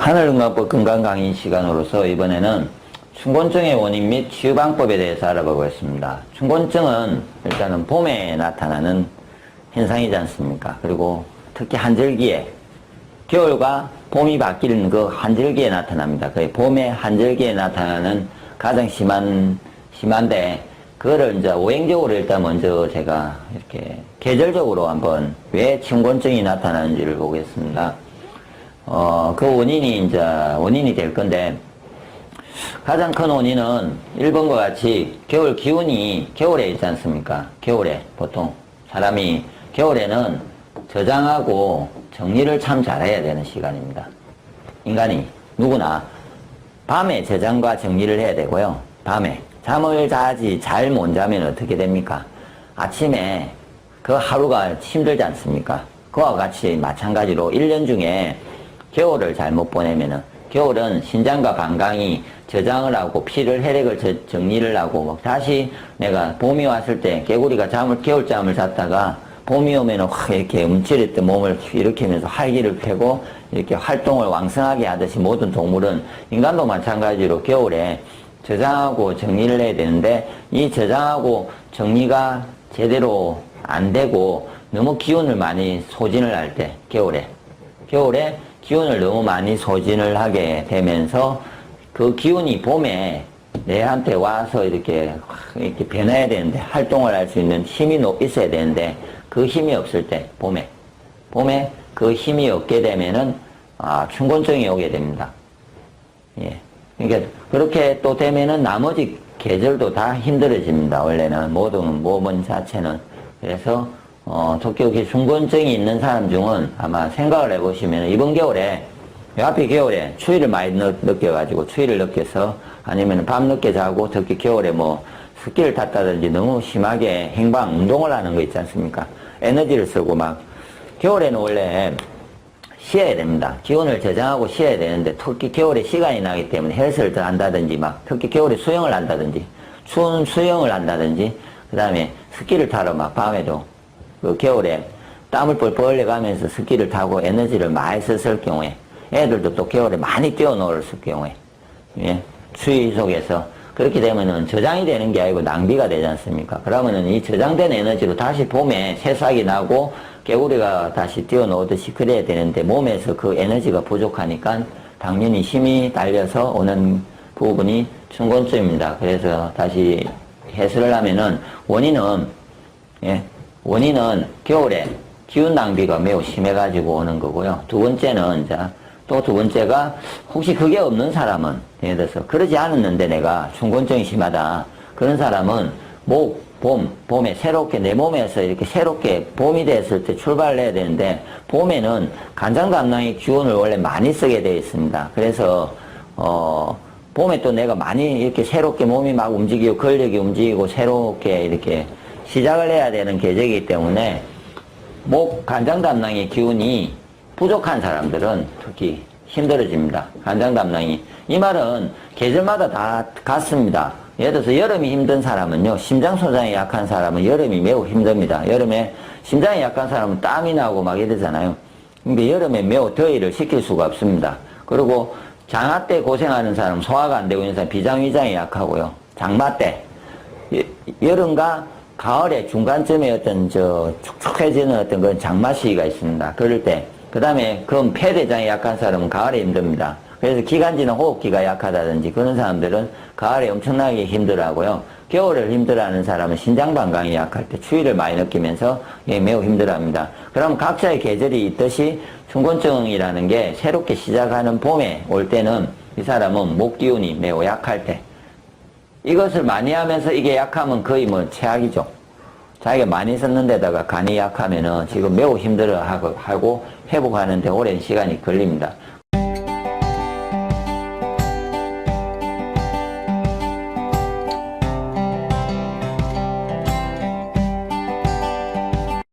하늘건강법 건강강의 시간으로서 이번에는 충곤증의 원인 및 치유 방법에 대해서 알아보겠습니다. 충곤증은 일단은 봄에 나타나는 현상이지 않습니까? 그리고 특히 한절기에 겨울과 봄이 바뀌는 그 한절기에 나타납니다. 그 봄에 한절기에 나타나는 가장 심한 심한데 그거를 이제 오행적으로 일단 먼저 제가 이렇게 계절적으로 한번 왜 충곤증이 나타나는지를 보겠습니다. 어, 그 원인이 이제 원인이 될 건데 가장 큰 원인은 1번과 같이 겨울 기운이 겨울에 있지 않습니까? 겨울에 보통 사람이 겨울에는 저장하고 정리를 참 잘해야 되는 시간입니다. 인간이 누구나 밤에 저장과 정리를 해야 되고요. 밤에 잠을 자지 잘 못 자면 어떻게 됩니까? 아침에 그 하루가 힘들지 않습니까? 그와 같이 마찬가지로 1년 중에 겨울을 잘못 보내면은 겨울은 신장과 방광이 저장을 하고 피를 혈액을 저- 정리를 하고 막 다시 내가 봄이 왔을 때 개구리가 잠을 겨울잠을 잤다가 봄이 오면은 확 이렇게 움츠렸던 몸을 일으키면서 활기를 펴고 이렇게 활동을 왕성하게 하듯이 모든 동물은 인간도 마찬가지로 겨울에 저장하고 정리를 해야 되는데 이 저장하고 정리가 제대로 안 되고 너무 기운을 많이 소진을 할 때 겨울에 겨울에 기운을 너무 많이 소진을 하게 되면서 그 기운이 봄에 내한테 와서 이렇게 확 이렇게 변해야 되는데 활동을 할 수 있는 힘이 높- 있어야 되는데 그 힘이 없을 때 봄에 봄에 그 힘이 없게 되면은 아 충곤증이 오게 됩니다. 예. 그러니까 그렇게 또 되면은 나머지 계절도 다 힘들어집니다. 원래는 모든 몸은 자체는 그래서 어, 이렇게 중건증이 있는 사람 중은 아마 생각을 해보시면 이번 겨울에 요 앞에 겨울에 추위를 많이 느, 느껴가지고 추위를 느껴서 아니면 밤늦게 자고 특히 겨울에 뭐 스키를 탔다든지 너무 심하게 행방 운동을 하는 거 있지 않습니까? 에너지를 쓰고 막 겨울에는 원래 쉬어야 됩니다. 기온을 저장하고 쉬어야 되는데 특히 겨울에 시간이 나기 때문에 헬스를 더 한다든지 막 특히 겨울에 수영을 한다든지 추운 수영을 한다든지 그 다음에 스키를 타러 막 밤에도 그 겨울에 땀을 뻘뻘 흘려가면서 스키를 타고 에너지를 많이 썼을 경우에 애들도 또 겨울에 많이 뛰어놀았을 경우에 예, 추위 속에서 그렇게 되면은 저장이 되는 게 아니고 낭비가 되지 않습니까? 그러면은 이 저장된 에너지로 다시 봄에 새싹이 나고 개구리가 다시 뛰어노듯이 그래야 되는데 몸에서 그 에너지가 부족하니까 당연히 힘이 딸려서 오는 부분이 충곤증입니다. 그래서 다시 해설을 하면은 원인은 예, 원인은 겨울에 기운 낭비가 매우 심해가지고 오는 거고요. 두 번째는 자, 또 두 번째가 혹시 그게 없는 사람은 예를 들어서 그러지 않았는데 내가 충곤증이 심하다. 그런 사람은 목, 봄, 봄에 새롭게 내 몸에서 이렇게 새롭게 봄이 됐을 때 출발을 해야 되는데 봄에는 간장감낭의 기운을 원래 많이 쓰게 되어 있습니다. 그래서 어 봄에 또 내가 많이 이렇게 새롭게 몸이 막 움직이고 근력이 움직이고 새롭게 이렇게 시작을 해야 되는 계절이기 때문에 목 간장 담낭의 기운이 부족한 사람들은 특히 힘들어집니다. 간장 담낭이. 이 말은 계절마다 다 같습니다. 예를 들어서 여름이 힘든 사람은요, 심장 소장이 약한 사람은 여름이 매우 힘듭니다. 여름에 심장이 약한 사람은 땀이 나고 막 이러잖아요. 근데 여름에 매우 더위를 식힐 수가 없습니다. 그리고 장마 때 고생하는 사람, 소화가 안 되고 있는 사람, 비장위장이 약하고요. 장마 때, 여- 여름과 가을의 중간쯤에 어떤 저 축축해지는 어떤 그런 장마 시기가 있습니다. 그럴 때. 그 다음에 그 폐대장이 약한 사람은 가을에 힘듭니다. 그래서 기관지나 호흡기가 약하다든지 그런 사람들은 가을에 엄청나게 힘들어하고요. 겨울을 힘들어하는 사람은 신장방광이 약할 때 추위를 많이 느끼면서 예, 매우 힘들어합니다. 그럼 각자의 계절이 있듯이 충곤증이라는 게 새롭게 시작하는 봄에 올 때는 이 사람은 목 기운이 매우 약할 때 이것을 많이 하면서 이게 약하면 거의 뭐 최악이죠. 자기가 많이 썼는 데다가 간이 약하면은 지금 매우 힘들어 하고, 회복하는데 오랜 시간이 걸립니다.